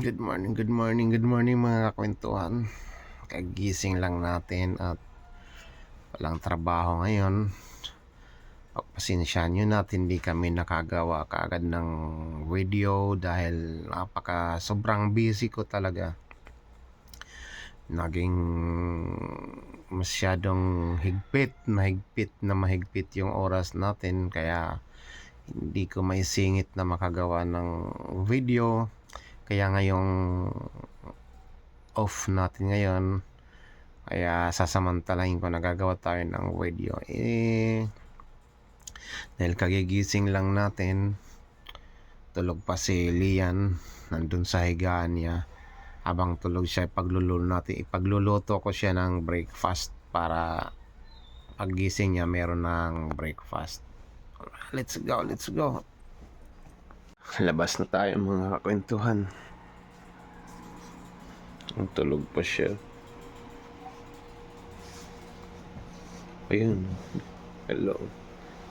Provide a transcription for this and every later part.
Good morning, good morning, good morning mga kakwentuhan. Kagising lang natin at walang trabaho ngayon. Pagpasensyahan nyo natin hindi kami nakagawa kaagad ng video dahil napaka sobrang busy ko talaga. Naging masyadong higpit, mahigpit na mahigpit yung oras natin kaya hindi ko may singit na makagawa ng video kaya ngayong off natin ngayon, kaya sasamantalahin ko nagagawa tayo ng video. Eh, dahil kagigising lang natin, tulog pa si Lian, nandun sa higaan niya. Habang tulog siya, ipagluluto natin, ipagluluto ko siya ng breakfast para paggising niya meron ng breakfast. Let's go, let's go. Labas na tayo mga kakwentuhan. Tulog pa siya. Ayun. Hello.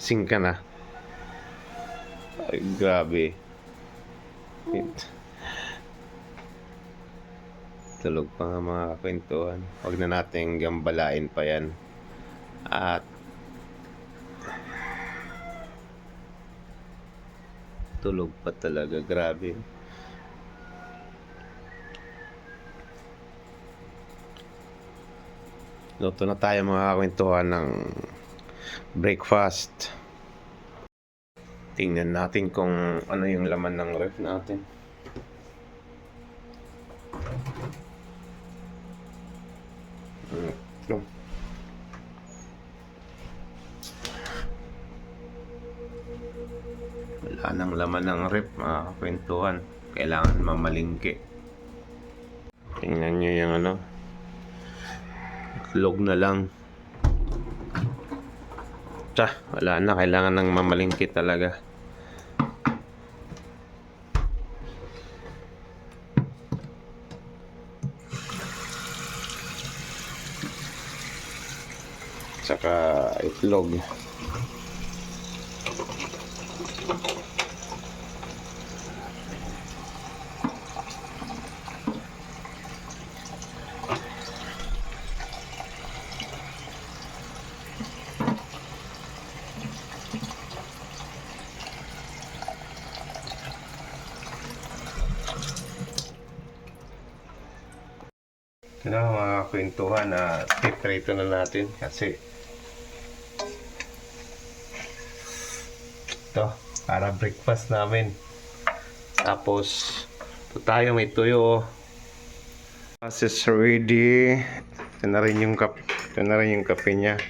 Sing ka na. Ay, grabe. It. Tulog pa nga mga kakwentuhan. Huwag na natin gambalain pa yan. At tulog pa talaga. Grabe. Luto na tayo mga kakwentuhan ng breakfast. Tingnan natin kung ano yung laman ng ref natin. No. Wala nang laman ng ref mga kakwentuhan. Kailangan mamalingki. Tingnan nyo yung ano. Log na lang. Tsa, wala na. Kailangan ng mamalingki talaga. Tsaka itlog. Ano kwentuhan na titrito na natin kasi ito para breakfast namin. Tapos ito tayo may tuyo This is ready. Ito na rin yung kap ito na rin yung kape niya.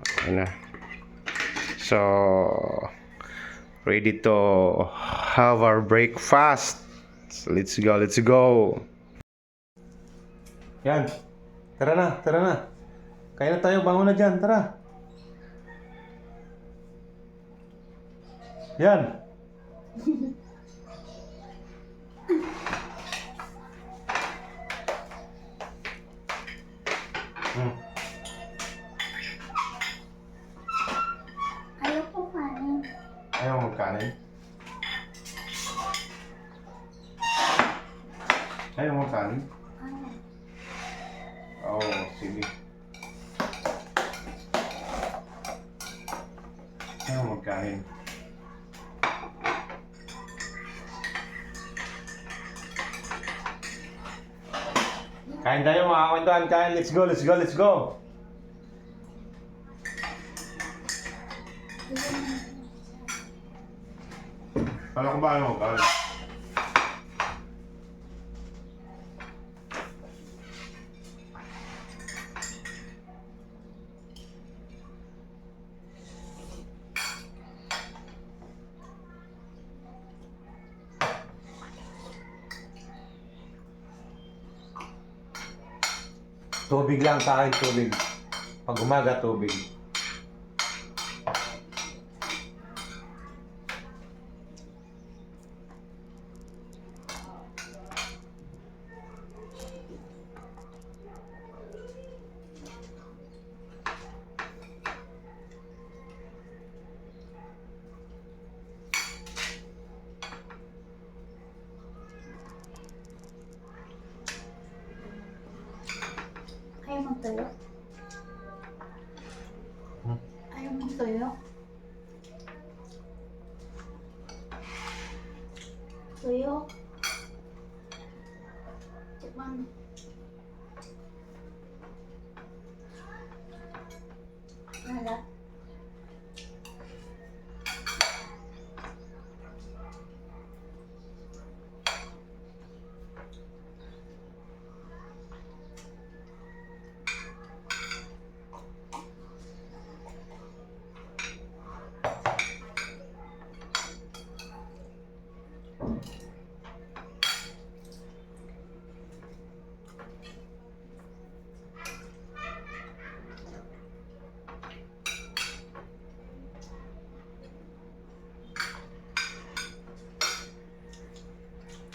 Okay na. So ready to have our breakfast. So let's go let's go yan. Tara na, tara na. Kaya na tayo, bangon na dyan, tara. Yan. Hmm. Ayaw ko kanin. Ayaw mo magkanin? Magkanin? Kain tayo mga kwentuhan, kain. Let's go, let's go, let's go. Kala ko ba ayaw mo lang sa akin, tubig. Pag umaga, tubig.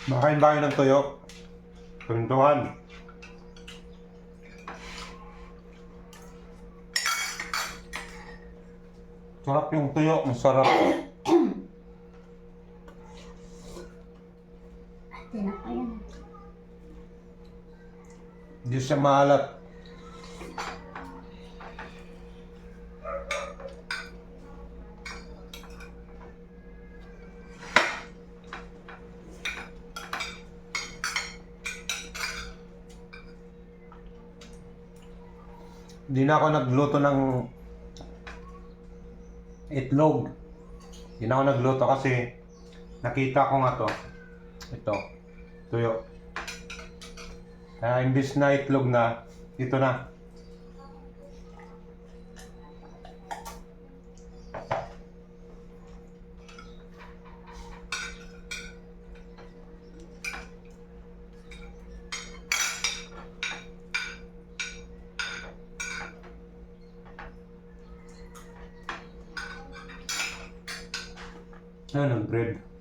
Makain ba kayo ng tuyo? Tuntuhan. Sarap yung tuyo, masarap. Hindi siya maalat. Hindi na ako nagluto ng itlog. Hindi na ako nagluto kasi nakita ko nga to. Ito. Tuyo. Kaya imbis na itlog na, ito na. Ano ng bread?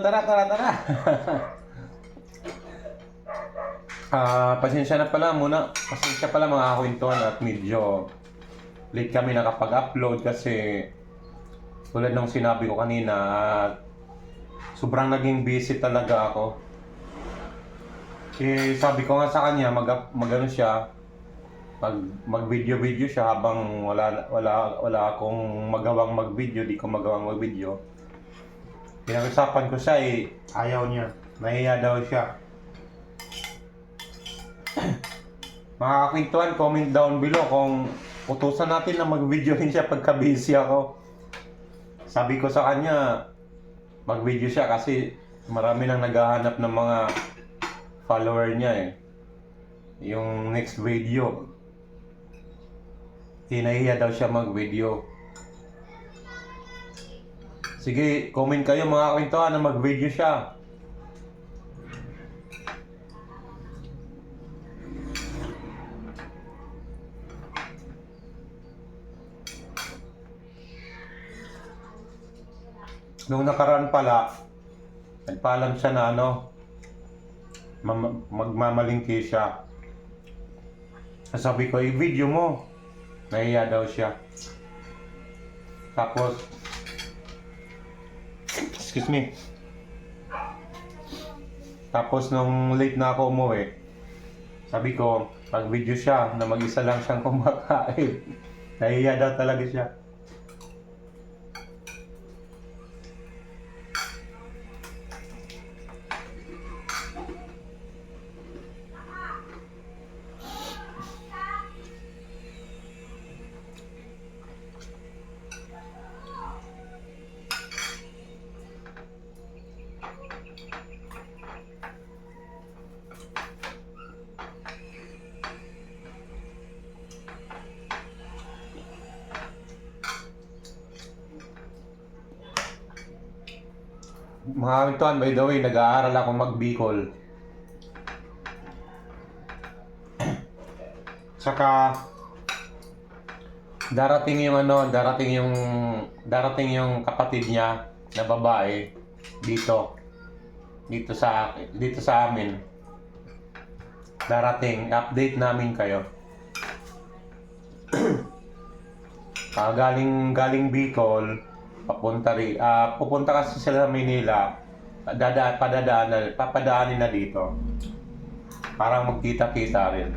Tara, tara, tara. Ah, pasensya na pala muna. Pasensya pala mga kwentuhan at medyo late kami nakapag-upload kasi tulad ng sinabi ko kanina at sobrang naging busy talaga ako. Eh, sabi ko nga sa kanya, mag, mag ano siya, mag, mag-video-video siya habang wala, wala, wala akong magawang mag-video, di ko magawang mag-video. Pinag-usapan ko siya eh, ayaw niya. Nahiya daw siya. Mga kakwentuhan, comment down below kung utusan natin na mag-video rin siya pagka busy ako. Sabi ko sa kanya, mag-video siya kasi marami nang naghahanap ng mga follower niya eh. Yung next video, hinahiya daw siya mag-video. Sige, comment kayo mga kwentuhan na mag-video siya. Nung nakaraan pala, nagpaalam siya na ano, mam- magmamalingki siya. Sabi ko, i-video mo. Nahiya daw siya. Tapos, excuse me. Tapos nung late na ako umuwi, sabi ko, pag video siya na mag-isa lang siyang kumakain. Nahiya daw talaga siya. By the way, nag-aaral ako mag-Bicol. Saka, darating yung ano, darating yung, darating yung kapatid niya na babae dito. Dito sa, dito sa amin. Darating, update namin kayo. Ah, galing galing Bicol, papunta ri, ah pupunta kasi sila sa Manila. Dada padadaanan, papadaanin na dito. Para magkita-kita rin.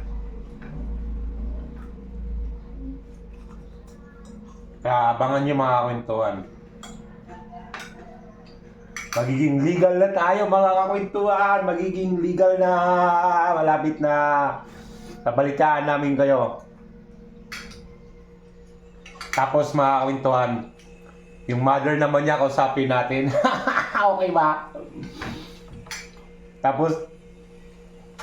Kaya abangan nyo mga kwentuhan. Magiging legal na tayo mga kakwentuhan. Magiging legal na. Malapit na. Babalitaan namin kayo. Tapos mga kwentuhan, yung mother naman niya kausapin natin. okay ba? Tapos,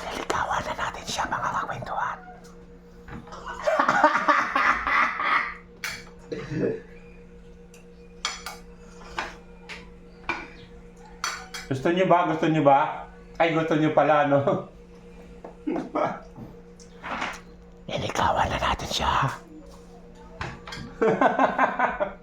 nalikawan na natin siya mga kakwentuhan. Gusto niyo ba? Gusto niyo ba? Ay, gusto niyo pala, no? Nilikawan na natin siya.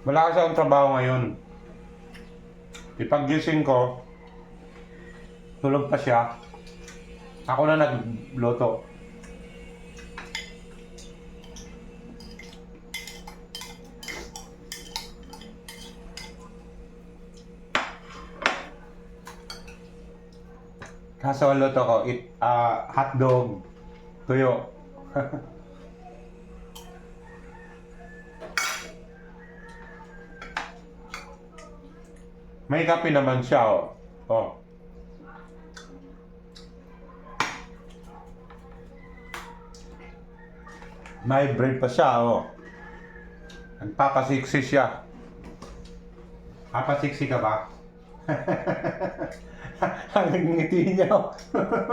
Wala kasi akong trabaho ngayon. Ipag-gising ko, tulog pa siya. Ako na nagluto. Kaso ang luto ko, it, ah, hotdog, tuyo. May kape naman siya, oh. oh. May bread pa siya, oh. Nagpapasiksi siya. Papasiksi ka ba? Ang ngiti niya, oh.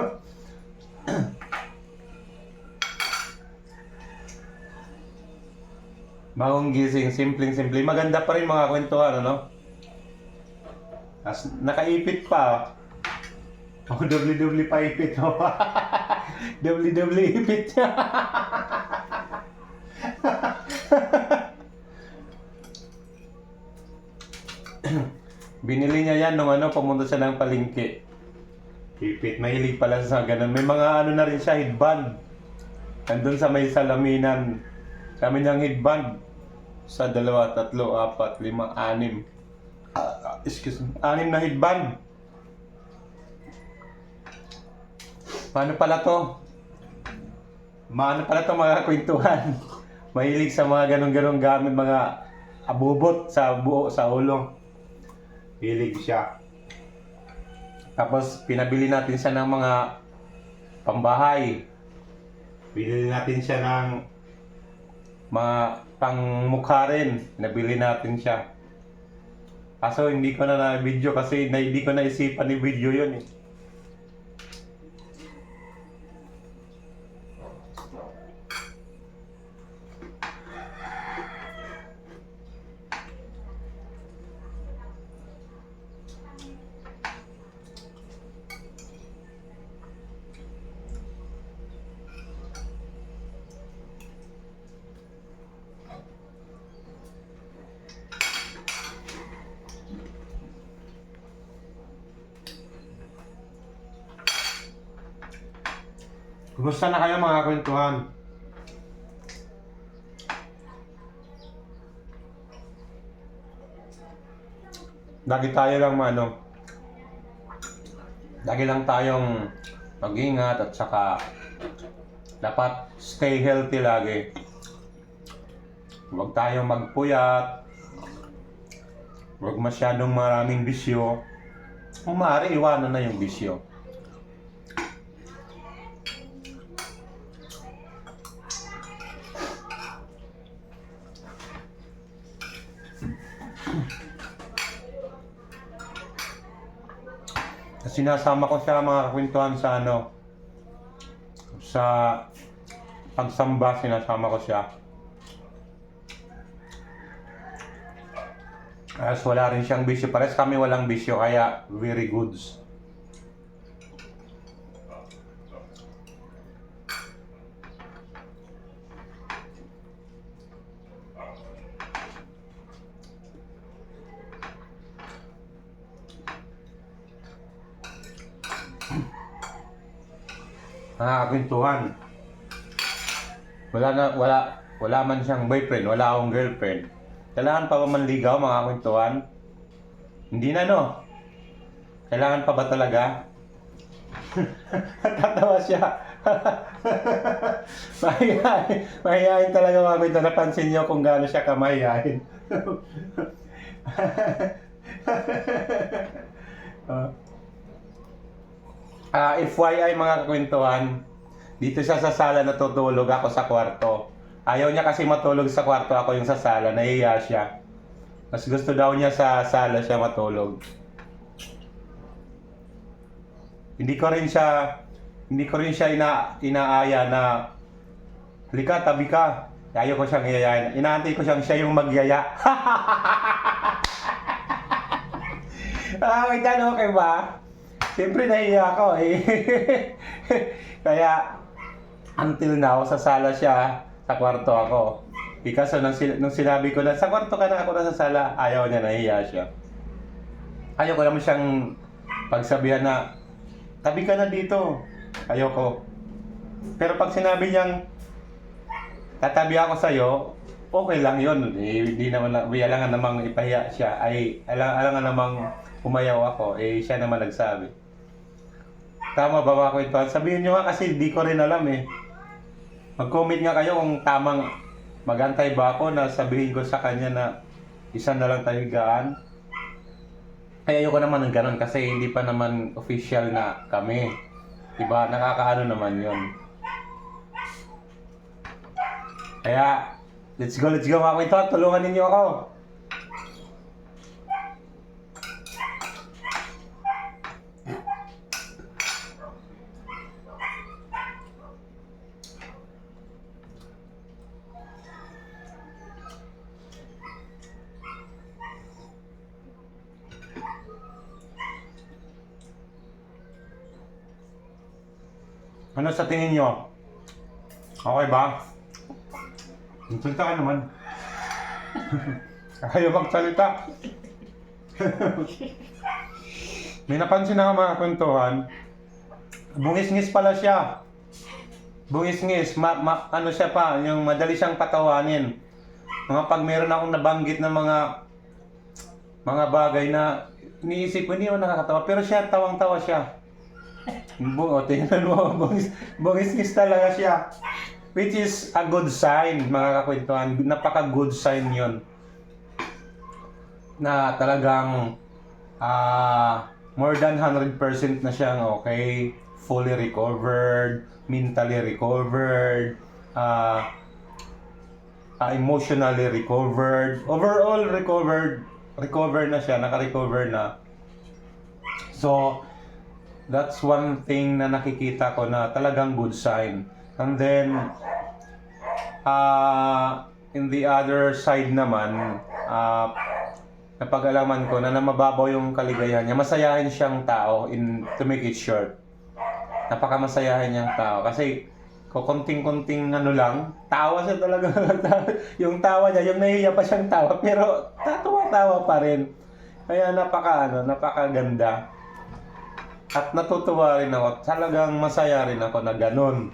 Bagong gising, simpleng-simple. Maganda pa rin mga kwentuhan, ano? As, nakaipit pa. Oh, doble-doble pa ipit. Oh. doble-doble ipit niya. Binili niya yan nung ano, pumunta siya ng palengke. Ipit, mahilig pala sa ganun. May mga ano na rin siya, headband. Nandun sa may salaminan. Kami ng headband. Sa dalawa, tatlo, apat, lima, anim. Ah, excuse me, anim na headband. Paano pala to? Maano pala to mga kwentuhan? Mahilig sa mga ganong-ganong gamit, mga abubot sa buo, sa ulo. Hilig siya. Tapos pinabili natin siya ng mga pambahay. Binili natin siya ng mga pangmukha rin. Nabili natin siya. Kaso hindi ko na na-video kasi na, hindi ko naisipan ni video yun eh. Kumusta na kayo mga kwentuhan? Lagi tayo lang ano, lagi lang tayong mag-ingat at saka dapat stay healthy lagi. Huwag tayong magpuyat. Huwag masyadong maraming bisyo. Kung maaari, iwanan na yung bisyo. Sinasama ko siya mga kakwentuhan sa ano, sa pagsamba, sinasama ko siya. As wala rin siyang bisyo. Pares kami walang bisyo, kaya very goods. Mga kakwentuhan. Wala na, wala, wala man siyang boyfriend, wala akong girlfriend. Kailangan pa ba manligaw mga kwentuhan? Hindi na no. Kailangan pa ba talaga? Tatawa siya. mahihayin. Mahihayin talaga mga kwento. Napansin niyo kung gaano siya kamahihayin. Ah, Ah, FYI mga kwentuhan, dito siya sa sala natutulog ako sa kwarto. Ayaw niya kasi matulog sa kwarto ako yung sa sala, nahiya siya. Mas gusto daw niya sa sala siya matulog. Hindi ko rin siya hindi ko rin siya ina, inaaya na Halika, tabi ka. Ayaw ko siyang iayain. Inaantay ko siyang siya yung magyaya. ah, kita no, okay ba? Siyempre nahiya ako eh. Kaya, until now, sa sala siya, sa kwarto ako. Because nung, sin- nung sinabi ko na, sa kwarto ka na ako na sa sala, ayaw niya, nahiya siya. Ayaw ko naman siyang pagsabihan na, tabi ka na dito. Ayaw ko. Pero pag sinabi niyang, tatabi ako sa'yo, okay lang yun. Eh, hindi naman, na- may alangan namang ipahiya siya. Ay, alang, alangan namang umayaw ako. Eh, siya naman nagsabi. Tama ba mga kwentuhan? Sabihin nyo nga kasi di ko rin alam eh. Mag-comment nga kayo kung tamang magantay ba ako na sabihin ko sa kanya na isa na lang tayo gaan. Kaya ayoko naman ng ganun kasi hindi pa naman official na kami. Diba? Nakakaano naman yon. Kaya, let's go, let's go mga kwentuhan. Tulungan ninyo ako. Ano sa tingin nyo? Okay ba? Magsalita ka naman. Ayaw magsalita. May napansin ako mga kwentuhan. Bungis-ngis pala siya. Bungis-ngis. Ma, ma, ano siya pa, yung madali siyang patawanin. Mga pag meron akong nabanggit na mga mga bagay na iniisip ko, hindi mo nakakatawa. Pero siya, tawang-tawa siya. Bung, o, tingnan bungis, bungis talaga siya. Which is a good sign, mga kakwentuhan. Napaka-good sign yon Na talagang ah more than 100% na siyang okay, fully recovered, mentally recovered, ah ah, emotionally recovered, overall recovered, recover na siya, naka-recover na. So, that's one thing na nakikita ko na talagang good sign. And then, uh, in the other side naman, uh, napag-alaman ko na, na mababaw yung kaligayahan niya. Masayahin siyang tao, in, to make it short. Napaka-masayahin niyang tao. Kasi, kukunting-kunting ano lang, tawa siya talaga. yung tawa niya, yung nahihiya pa siyang tawa, pero tatawa-tawa pa rin. Kaya napaka, ano, napakaganda. At natutuwa rin ako. Talagang masaya rin ako na ganun.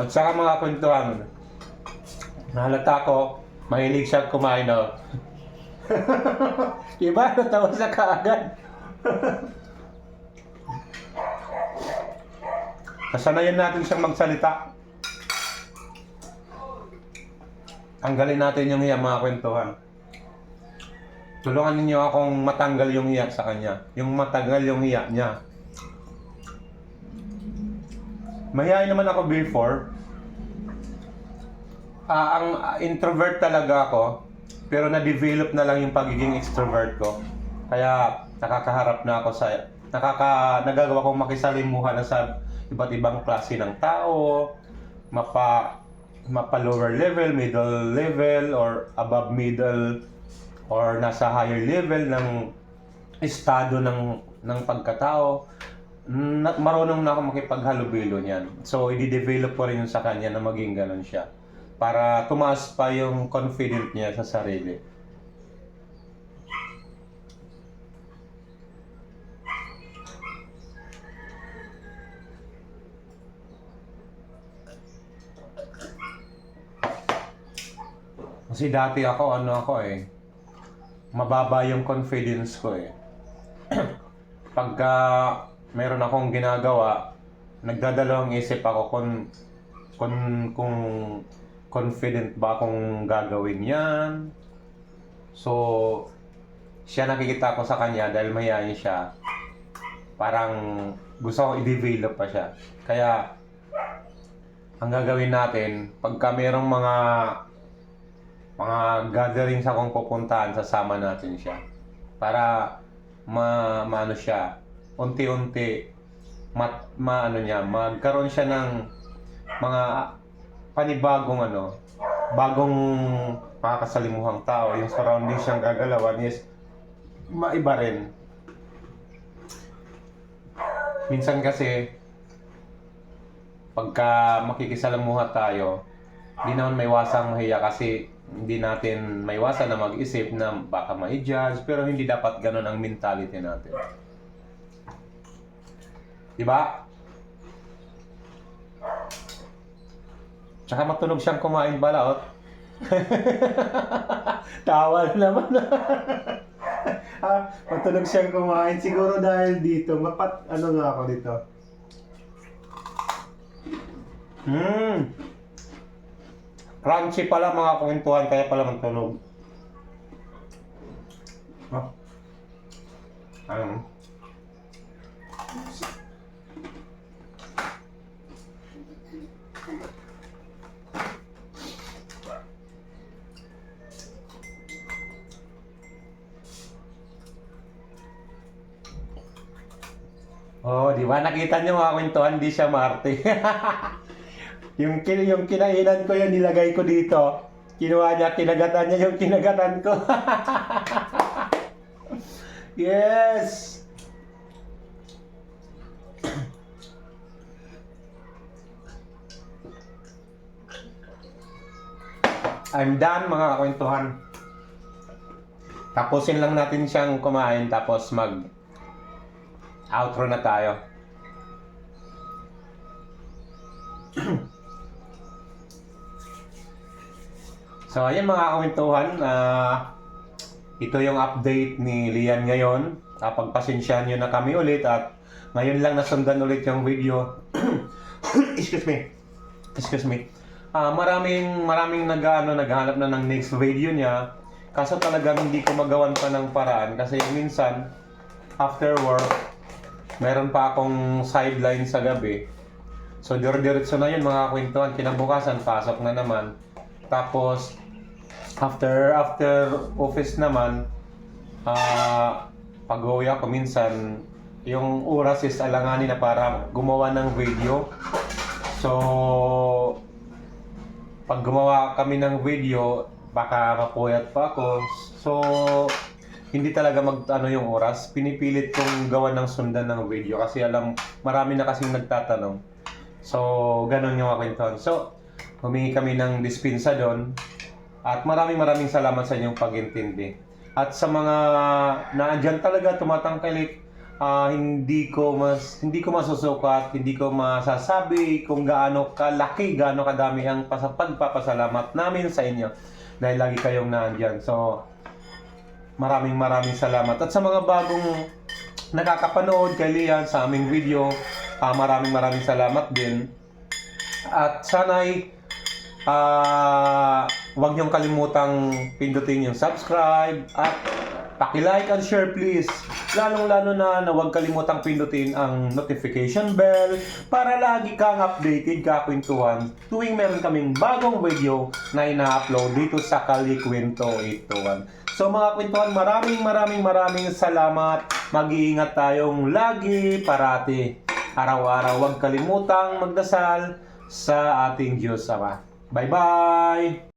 At saka mga kwentuhan, nahalata ko, mahilig siya kumain na. Iba, natawa sa kaagad. Kasanayan natin siyang magsalita. Tanggalin natin yung hiya mga kwentuhan. Tulungan ninyo akong matanggal yung hiya sa kanya. Yung matanggal yung hiya niya. Mahihayin naman ako before. Ah, ang introvert talaga ako. Pero na-develop na lang yung pagiging extrovert ko. Kaya nakakaharap na ako sa nakaka nagagawa kong makisalimuha na sa iba't ibang klase ng tao, mapa mapa lower level, middle level or above middle or nasa higher level ng estado ng ng pagkatao. Na, marunong na ako makipaghalubilo niyan. So, i-develop ko rin yun sa kanya na maging ganun siya. Para tumaas pa yung confident niya sa sarili. Kasi dati ako, ano ako eh, mababa yung confidence ko eh. Pagka meron akong ginagawa, nagdadalawang isip ako kung kung kung confident ba akong gagawin yan. So, siya nakikita ko sa kanya dahil mayayain siya. Parang gusto ko i-develop pa siya. Kaya, ang gagawin natin, pagka merong mga mga gatherings akong pupuntahan, sasama natin siya. Para ma maano siya, unti-unti mat maano niya, magkaroon siya ng mga panibagong ano, bagong makakasalimuhang tao, yung surroundings siyang gagalawan is maiba rin. Minsan kasi pagka makikisalamuha tayo, hindi naman may wasang mahiya kasi hindi natin maiwasan na mag-isip na baka ma-judge, pero hindi dapat ganun ang mentality natin. Di ba? Tsaka matunog siyang kumain balaot. Tawa na naman. ah, matunog siyang kumain. Siguro dahil dito, mapat, ano nga ako dito. Hmm. Crunchy pala mga kwentuhan, kaya pala magtunog. Oh. Ano? Oh, di ba? Nakita niyo mga kwentuhan, di siya Marte. yung, kin yung kinainan ko yan, nilagay ko dito. Kinuha niya, kinagatan niya yung kinagatan ko. yes! I'm done mga kwentuhan. Tapusin lang natin siyang kumain tapos mag outro na tayo. so, ayan mga kawentuhan. ah ito yung update ni Lian ngayon. Uh, pagpasensyahan nyo na kami ulit at ngayon lang nasundan ulit yung video. Excuse me. Excuse me. Ah, maraming maraming nag-ano naghahanap na ng next video niya. Kaso talagang hindi ko magawan pa ng paraan kasi minsan after work meron pa akong sideline sa gabi. So, dire-diretso na yun mga kwentuhan. Kinabukasan, pasok na naman. Tapos, after after office naman, ah pag-uwi ako minsan, yung oras is alanganin na para gumawa ng video. So, pag gumawa kami ng video, baka mapuyat pa ako. So, hindi talaga mag ano yung oras. Pinipilit kong gawa ng sundan ng video kasi alam marami na kasing nagtatanong. So, ganun yung kwentuhan. So, humingi kami ng dispensa doon. At maraming maraming salamat sa inyong pag-intindi. At sa mga naandyan talaga tumatangkilik, ah, hindi ko mas hindi ko masusukat, hindi ko masasabi kung gaano kalaki, gaano kadami ang pas- pagpapasalamat namin sa inyo dahil lagi kayong naandyan. So, maraming maraming salamat. At sa mga bagong nakakapanood kay Lian sa aming video, ah, maraming maraming salamat din. At sana'y ah huwag niyong kalimutang pindutin yung subscribe at paki-like and share please Lalong-lalo na na huwag kalimutang pindutin ang notification bell para lagi kang updated kakwentuhan tuwing meron kaming bagong video na ina-upload dito sa Kalikwento 821. So mga kwentuhan, maraming maraming maraming salamat. Mag-iingat tayong lagi, parati. Araw-araw, huwag kalimutang magdasal sa ating Diyos Ama. Bye-bye!